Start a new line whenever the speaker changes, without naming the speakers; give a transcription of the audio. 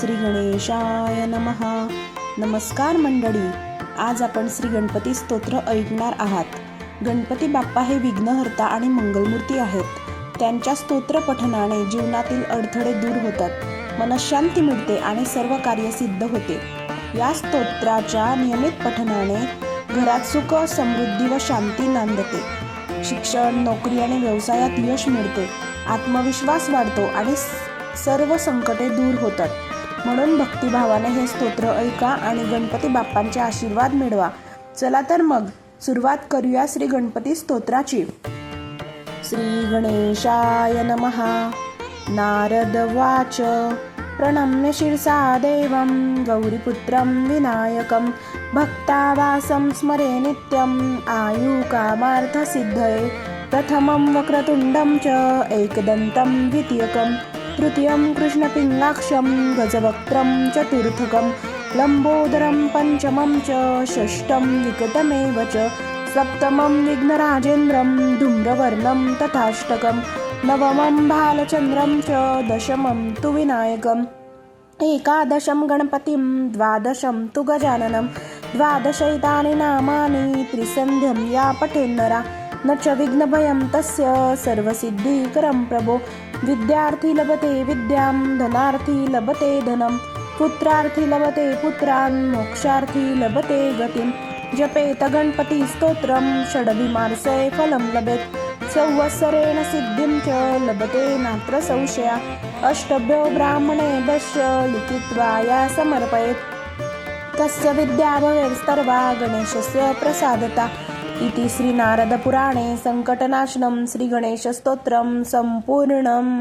श्री गणेशाय नमहा नमस्कार मंडळी आज आपण श्री गणपती स्तोत्र ऐकणार आहात. गणपती बाप्पा हे विघ्नहर्ता आणि मंगलमूर्ती आहेत. त्यांच्या स्तोत्र पठनाने जीवनातील अडथळे दूर होतात मनशांती मिळते आणि सर्व कार्य सिद्ध होते. या स्तोत्राच्या नियमित पठनाने घरात सुख समृद्धी व शांती नांदते. शिक्षण नोकरी आणि व्यवसायात यश मिळते. आत्मविश्वास वाढतो आणि सर्व संकटे दूर होतात. म्हणून भक्तिभावाने हे स्तोत्र ऐका आणि गणपती बाप्पांचे आशीर्वाद मिळवा. चला तर मग सुरुवात करूया श्री गणपती स्तोत्राची. श्री गणेशाय नमः. नारद वाच. प्रणम्य शिरसा देवं. गौरीपुत्रं विनायकं. भक्तावासं स्मरे नित्यम् आयुकामार्थसिद्धये प्रथमं वक्रतुण्डं च. एकदन्तं द्वितीयकं तृतीयं कृष्णपिङ्गाक्षं गजवक्त्रं चतुर्थकं लम्बोदरं पञ्चमं च षष्ठं विकटमेव च सप्तमं विघ्नराजेन्द्रं धूम्रवर्णं तथाष्टकं नवमं भालचन्द्रं च दशमं तु विनायकम् एकादशं गणपतिं द्वादशं तु गजाननं। द्वादशैतानि नामानि त्रिसन्ध्यं या पठेन्नरा। न च विघ्नभयं तस्य सर्वसिद्धिकरं प्रभो। विद्यार्थी लभते विद्यां धनार्थी लभते धनं पुत्रार्थी लभते पुत्रान् मोक्षार्थी लभते गतिं जपेत गणपती स्तोत्रम षडभिमार्से फलं लभेत्। संवत्सरेण सिद्धिं च लभते नात्र संशया। अष्टभ्यो ब्राह्मणेभ्यश्च लिखित्वा या समर्पयेत्। तस्य विद्या भवेत्सर्वा गणेशस्य प्रसादता। इति श्रीनारदपुराणे सङ्कटनाशनं श्रीगणेशस्तोत्रं सम्पूर्णम्।